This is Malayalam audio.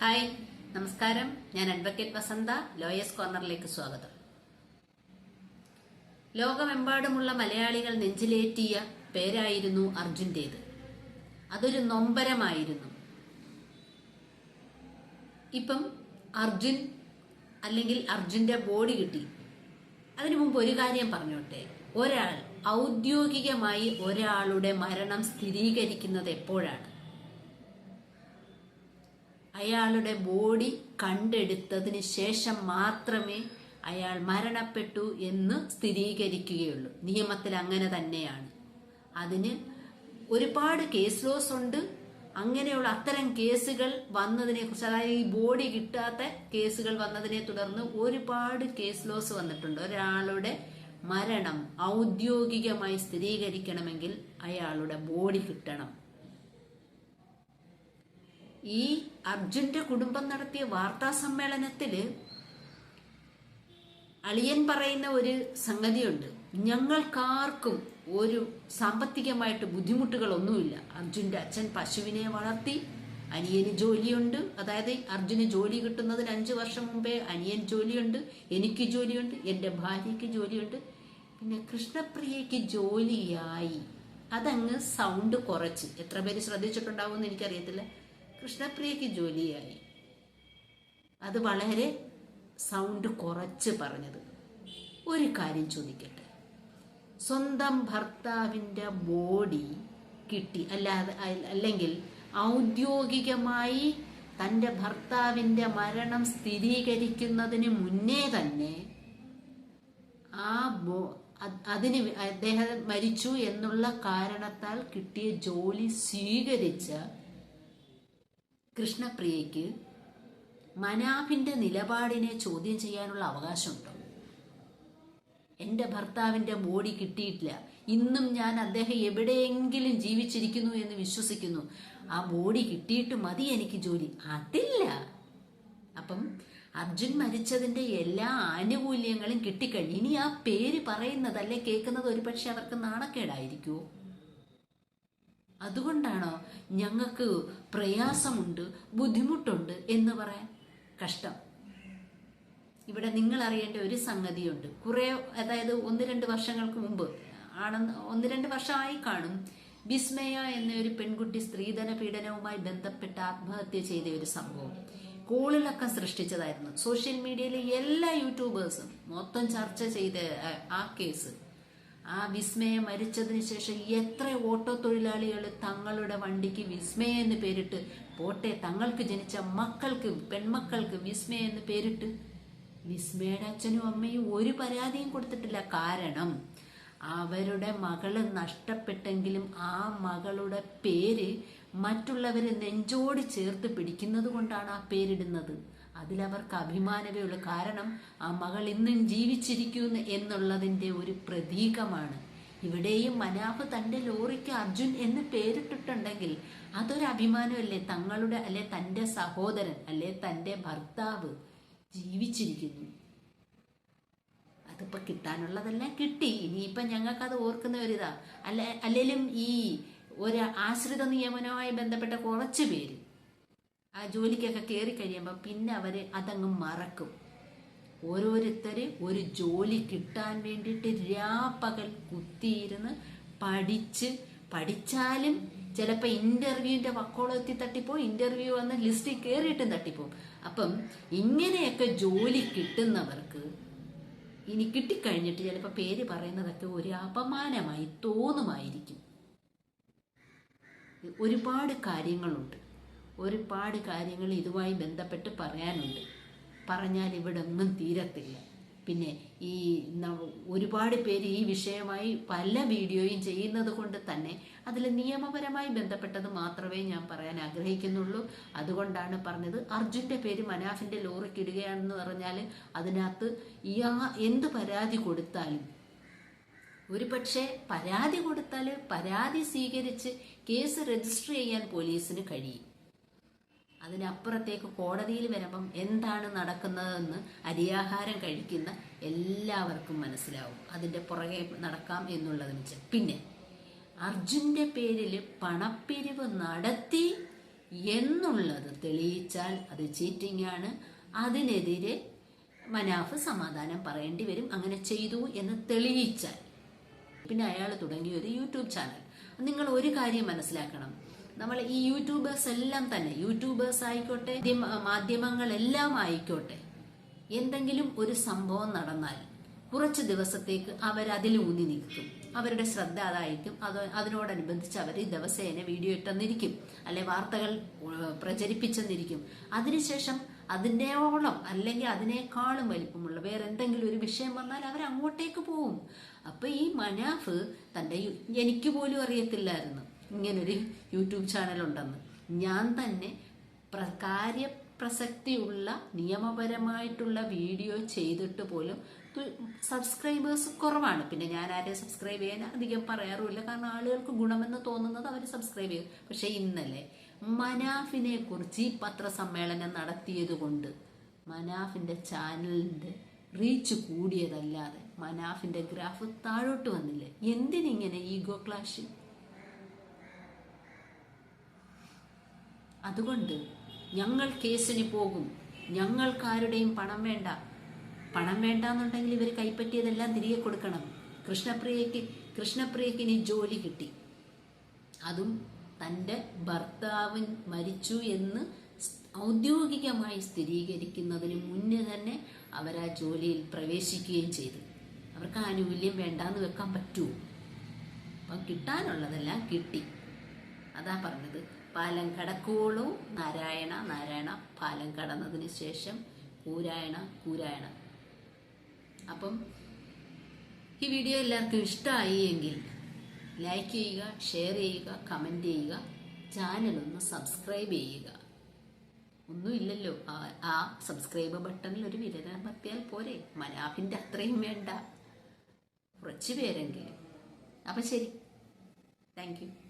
ഹായ് നമസ്കാരം. ഞാൻ അഡ്വക്കേറ്റ് വസന്ത ലോയേഴ്സ് കോർണറിലേക്ക് സ്വാഗതം. ലോകമെമ്പാടുമുള്ള മലയാളികൾ നെഞ്ചിലേറ്റിയ പേരായിരുന്നു അർജുന്റേത്. അതൊരു നൊമ്പരമായിരുന്നു. ഇപ്പം അർജുൻ അല്ലെങ്കിൽ അർജുന്റെ ബോഡി കിട്ടി. അതിനു മുമ്പ് ഒരു കാര്യം പറഞ്ഞോട്ടെ. ഒരാൾ ഔദ്യോഗികമായി ഒരാളുടെ മരണം സ്ഥിരീകരിക്കുന്നത് എപ്പോഴാണ്? അയാളുടെ ബോഡി കണ്ടെടുത്തതിന് ശേഷം മാത്രമേ അയാൾ മരണപ്പെട്ടു എന്ന് സ്ഥിരീകരിക്കുകയുള്ളൂ. നിയമത്തിൽ അങ്ങനെ തന്നെയാണ്. അതിന് ഒരുപാട് കേസ് ലോസ് ഉണ്ട്. അങ്ങനെയുള്ള അത്തരം കേസുകൾ വന്നതിനെ കുറിച്ച് അതായത് ഈ ബോഡി കിട്ടാത്ത കേസുകൾ വന്നതിനെ തുടർന്ന് ഒരുപാട് കേസ് ലോസ് വന്നിട്ടുണ്ട്. ഒരാളുടെ മരണം ഔദ്യോഗികമായി സ്ഥിരീകരിക്കണമെങ്കിൽ അയാളുടെ ബോഡി കിട്ടണം. ഈ അർജുന്റെ കുടുംബം നടത്തിയ വാർത്താ സമ്മേളനത്തിൽ അളിയൻ പറയുന്ന ഒരു സംഗതിയുണ്ട്. ഞങ്ങൾക്കാർക്കും ഒരു സാമ്പത്തികമായിട്ട് ബുദ്ധിമുട്ടുകളൊന്നുമില്ല. അർജുന്റെ അച്ഛൻ പശുവിനെ വളർത്തി അനിയന് ജോലിയുണ്ട്. അതായത് അർജുന് ജോലി കിട്ടുന്നതിന് അഞ്ചു വർഷം മുമ്പേ അനിയൻ ജോലിയുണ്ട് എനിക്ക് ജോലിയുണ്ട് എന്റെ ഭാര്യയ്ക്ക് ജോലിയുണ്ട്. പിന്നെ കൃഷ്ണപ്രിയയ്ക്ക് ജോലിയായി. അതങ്ങ് സൗണ്ട് കുറച്ച്. എത്ര പേര് ശ്രദ്ധിച്ചിട്ടുണ്ടാവുമെന്ന് എനിക്കറിയത്തില്ല. കൃഷ്ണപ്രിയയ്ക്ക് ജോലിയായി. അത് വളരെ സൗണ്ട് കുറച്ച് പറഞ്ഞത്. ഒരു കാര്യം ചോദിക്കട്ടെ. സ്വന്തം ഭർത്താവിന്റെ ബോഡി കിട്ടി. അല്ലാതെ അല്ലെങ്കിൽ ഔദ്യോഗികമായി തന്റെ ഭർത്താവിന്റെ മരണം സ്ഥിരീകരിക്കുന്നതിന് മുന്നേ തന്നെ ആ ബോ അത് അതിന് അദ്ദേഹം മരിച്ചു എന്നുള്ള കാരണത്താൽ കിട്ടിയ ജോലി സ്വീകരിച്ച കൃഷ്ണപ്രിയയ്ക്ക് മനാഫിന്റെ നിലപാടിനെ ചോദ്യം ചെയ്യാനുള്ള അവകാശമുണ്ടോ? എന്റെ ഭർത്താവിന്റെ ബോഡി കിട്ടിയിട്ടില്ല. ഇന്നും ഞാൻ അദ്ദേഹം എവിടെയെങ്കിലും ജീവിച്ചിരിക്കുന്നു എന്ന് വിശ്വസിക്കുന്നു. ആ ബോഡി കിട്ടിയിട്ട് മതി എനിക്ക് ജോലി. അതില്ല. അപ്പം അർജുൻ മരിച്ചതിന്റെ എല്ലാ ആനുകൂല്യങ്ങളും കിട്ടിക്കഴിഞ്ഞു ഇനി ആ പേര് പറയുന്നത് കേൾക്കുന്നത്? ഒരുപക്ഷെ അവർക്ക് നാണക്കേടായിരിക്കുമോ അതുകൊണ്ടാണോ ഞങ്ങൾക്ക് പ്രയാസമുണ്ട് ബുദ്ധിമുട്ടുണ്ട് എന്ന് പറയാൻ കഷ്ടം? ഇവിടെ നിങ്ങൾ അറിയേണ്ട ഒരു സംഗതിയുണ്ട്. കുറേ അതായത് ഒന്ന് രണ്ട് വർഷങ്ങൾക്ക് മുമ്പ് ആണെന്ന് ഒന്ന് രണ്ട് വർഷമായി കാണും വിസ്മയ എന്ന ഒരു പെൺകുട്ടി സ്ത്രീധന പീഡനവുമായി ബന്ധപ്പെട്ട് ആത്മഹത്യ ചെയ്ത ഒരു സംഭവം. കോളിലൊക്കെ സൃഷ്ടിച്ചതായിരുന്നു. സോഷ്യൽ മീഡിയയിലെ എല്ലാ യൂട്യൂബേഴ്സും മൊത്തം ചർച്ച ചെയ്ത ആ- ആ കേസ്. ആ വിസ്മയ മരിച്ചതിന് ശേഷം എത്ര ഓട്ടോ തൊഴിലാളികൾ തങ്ങളുടെ വണ്ടിക്ക് വിസ്മയ എന്ന് പേരിട്ട് പോട്ടെ തങ്ങൾക്ക് ജനിച്ച മക്കൾക്ക് പെൺമക്കൾക്ക് വിസ്മയ എന്ന് പേരിട്ട് വിസ്മയുടെ അച്ഛനും അമ്മയും ഒരു പരാതിയും കൊടുത്തിട്ടില്ല. കാരണം അവരുടെ മകൾ നഷ്ടപ്പെട്ടെങ്കിലും ആ മകളുടെ പേര് മറ്റുള്ളവരെ നെഞ്ചോട് ചേർത്ത് പിടിക്കുന്നത് കൊണ്ടാണ് ആ പേരിടുന്നത്. അതിലവർക്ക് അഭിമാനമേ ഉള്ളൂ കാരണം ആ മകൾ ഇന്നും ജീവിച്ചിരിക്കുന്നു എന്നുള്ളതിന്റെ ഒരു പ്രതീകമാണ്. ഇവിടെയും മനാഫ് തന്റെ ലോറിക്ക് അർജുൻ എന്ന് പേരിട്ടിട്ടുണ്ടെങ്കിൽ അതൊരു അഭിമാനമല്ലേ? തങ്ങളുടെ അല്ലെ തന്റെ സഹോദരൻ അല്ലെ തന്റെ ഭർത്താവ് ജീവിച്ചിരിക്കുന്നു. അതിപ്പോ കിട്ടാനുള്ളതെല്ലാം കിട്ടി. ഇനിയിപ്പം ഞങ്ങൾക്കത് ഓർക്കുന്ന ഒരിതാ അല്ലെ അല്ലെങ്കിലും ഈ ഒരു ആശ്രിത നിയമനവുമായി ബന്ധപ്പെട്ട കുറച്ച് പേര് ആ ജോലിക്കൊക്കെ കയറി കഴിയുമ്പോൾ പിന്നെ അവർ അതങ്ങ് മറക്കും. ഓരോരുത്തർ ഒരു ജോലി കിട്ടാൻ വേണ്ടിയിട്ട് രാപ്പകൽ കുത്തിയിരുന്ന് പഠിച്ച് പഠിച്ചാലും ചിലപ്പോൾ ഇന്റർവ്യൂവിന്റെ വക്കോളത്തിൽ തട്ടിപ്പോവും ഇന്റർവ്യൂ വന്ന് ലിസ്റ്റിൽ കയറിയിട്ടും തട്ടിപ്പോവും. അപ്പം ഇങ്ങനെയൊക്കെ ജോലി കിട്ടുന്നവർക്ക് ഇനി കിട്ടിക്കഴിഞ്ഞിട്ട് ചിലപ്പോൾ പേര് പറയുന്നതൊക്കെ ഒരു അപമാനമായി തോന്നുമായിരിക്കും. ഒരുപാട് കാര്യങ്ങളുണ്ട്. ഒരുപാട് കാര്യങ്ങൾ ഇതുമായി ബന്ധപ്പെട്ട് പറയാനുണ്ട്. പറഞ്ഞാൽ ഇവിടെ ഒന്നും തീരത്തില്ല. പിന്നെ ഈ ഒരുപാട് പേര് ഈ വിഷയമായി പല വീഡിയോയും ചെയ്യുന്നത് കൊണ്ട് തന്നെ അതിൽ നിയമപരമായി ബന്ധപ്പെട്ടത് മാത്രമേ ഞാൻ പറയാൻ ആഗ്രഹിക്കുന്നുള്ളൂ. അതുകൊണ്ടാണ് പറഞ്ഞത് അർജുന്റെ പേര് മനാഫിന്റെ ലോറിക്കിടുകയാണെന്ന് പറഞ്ഞാൽ അതിനകത്ത് ഇയാ എന്ത് പരാതി കൊടുത്താലും ഒരു പക്ഷേ പരാതി കൊടുത്താൽ പരാതി സ്വീകരിച്ച് കേസ് രജിസ്റ്റർ ചെയ്യാൻ പോലീസിന് കഴിയും. അതിനപ്പുറത്തേക്ക് കോടതിയിൽ വരുമ്പം എന്താണ് നടക്കുന്നതെന്ന് അരിയാഹാരം കഴിക്കുന്ന എല്ലാവർക്കും മനസ്സിലാവും. അതിന്റെ പുറകെ നടക്കാം എന്നുള്ളതിന് വെച്ച്. പിന്നെ അർജുന്റെ പേരിൽ പണപ്പിരിവ് നടത്തി എന്നുള്ളത് തെളിയിച്ചാൽ അത് ചീറ്റിംഗ് ആണ്. അതിനെതിരെ മനാഫ് സമാധാനം പറയേണ്ടി വരും. അങ്ങനെ ചെയ്തു എന്ന് തെളിയിച്ചാൽ. പിന്നെ അയാൾ തുടങ്ങിയ ഒരു യൂട്യൂബ് ചാനൽ. നിങ്ങൾ ഒരു കാര്യം മനസ്സിലാക്കണം. നമ്മൾ ഈ യൂട്യൂബേഴ്സ് എല്ലാം തന്നെ യൂട്യൂബേഴ്സ് ആയിക്കോട്ടെ മാധ്യമങ്ങളെല്ലാം ആയിക്കോട്ടെ എന്തെങ്കിലും ഒരു സംഭവം നടന്നാൽ കുറച്ച് ദിവസത്തേക്ക് അവരതിൽ ഊന്നി നിൽക്കും. അവരുടെ ശ്രദ്ധ അതായിരിക്കും. അത് അതിനോടനുബന്ധിച്ച് അവർ ദിവസേന വീഡിയോ ഇട്ടെന്നിരിക്കും. അല്ലെ വാർത്തകൾ പ്രചരിപ്പിച്ചെന്നിരിക്കും. അതിനുശേഷം അതിന്റെയോളം അല്ലെങ്കിൽ അതിനേക്കാളും വലിപ്പമുള്ള വേറെ എന്തെങ്കിലും ഒരു വിഷയം വന്നാൽ അവർ അങ്ങോട്ടേക്ക് പോവും. അപ്പൊ ഈ മനാഫ് തന്റെ എനിക്ക് പോലും അറിയത്തില്ലായിരുന്നു. ഇങ്ങനൊരു യൂട്യൂബ് ചാനൽ ഉണ്ടെന്ന് ഞാൻ തന്നെ പ്ര- കാര്യപ്രസക്തിയുള്ള നിയമപരമായിട്ടുള്ള വീഡിയോ ചെയ്തിട്ട് പോലും സബ്സ്ക്രൈബേഴ്സ് കുറവാണ്. പിന്നെ ഞാൻ ആരെ സബ്സ്ക്രൈബ് ചെയ്യാൻ അധികം പറയാറുമില്ല. കാരണം ആളുകൾക്ക് ഗുണമെന്ന് തോന്നുന്നത് അവർ സബ്സ്ക്രൈബ് ചെയ്യും. പക്ഷെ ഇന്നലെ മനാഫിനെ കുറിച്ച് ഈ പത്രസമ്മേളനം നടത്തിയത് കൊണ്ട് മനാഫിന്റെ ചാനലിന്റെ റീച്ച് കൂടിയതല്ലാതെ മനാഫിന്റെ ഗ്രാഫ് താഴോട്ട് വന്നില്ലേ? എന്തിനിങ്ങനെ ഈഗോ ക്ലാഷ്? അതുകൊണ്ട് ഞങ്ങൾ കേസിന് പോകും. ഞങ്ങൾക്കാരുടെയും പണം വേണ്ട. പണം വേണ്ട എന്നുണ്ടെങ്കിൽ ഇവർ കൈപ്പറ്റിയതെല്ലാം തിരികെ കൊടുക്കണം. കൃഷ്ണപ്രിയയ്ക്ക് കൃഷ്ണപ്രിയയ്ക്ക് ഇനി ജോലി കിട്ടി. അതും തന്റെ ഭർത്താവ് മരിച്ചു എന്ന് ഔദ്യോഗികമായി സ്ഥിരീകരിക്കുന്നതിന് മുന്നേ തന്നെ അവർ ആ ജോലിയിൽ പ്രവേശിക്കുകയും ചെയ്തു. അവർക്ക് ആനുകൂല്യം വേണ്ടാന്ന് വെക്കാൻ പറ്റുമോ? അപ്പം കിട്ടാനുള്ളതെല്ലാം കിട്ടി. അതാ പറഞ്ഞത്. പാലം കടക്കുവോളൂ. നാരായണ നാരായണ പാലം കടന്നതിന് ശേഷം പൂരായണ പൂരായണ. അപ്പം ഈ വീഡിയോ എല്ലാവർക്കും ഇഷ്ടമായി എങ്കിൽ ലൈക്ക് ചെയ്യുക ഷെയർ ചെയ്യുക കമന്റ് ചെയ്യുക ചാനൽ ഒന്ന് സബ്സ്ക്രൈബ് ചെയ്യുക. ഒന്നുമില്ലല്ലോ. ആ സബ്സ്ക്രൈബ് ബട്ടണിൽ ഒരു വിരലമർത്തിയാൽ പോരെ. മനാഫിന്റെ അത്രയും വേണ്ട. കുറച്ച് പേരെങ്കിലും. അപ്പം ശരി. Thank you.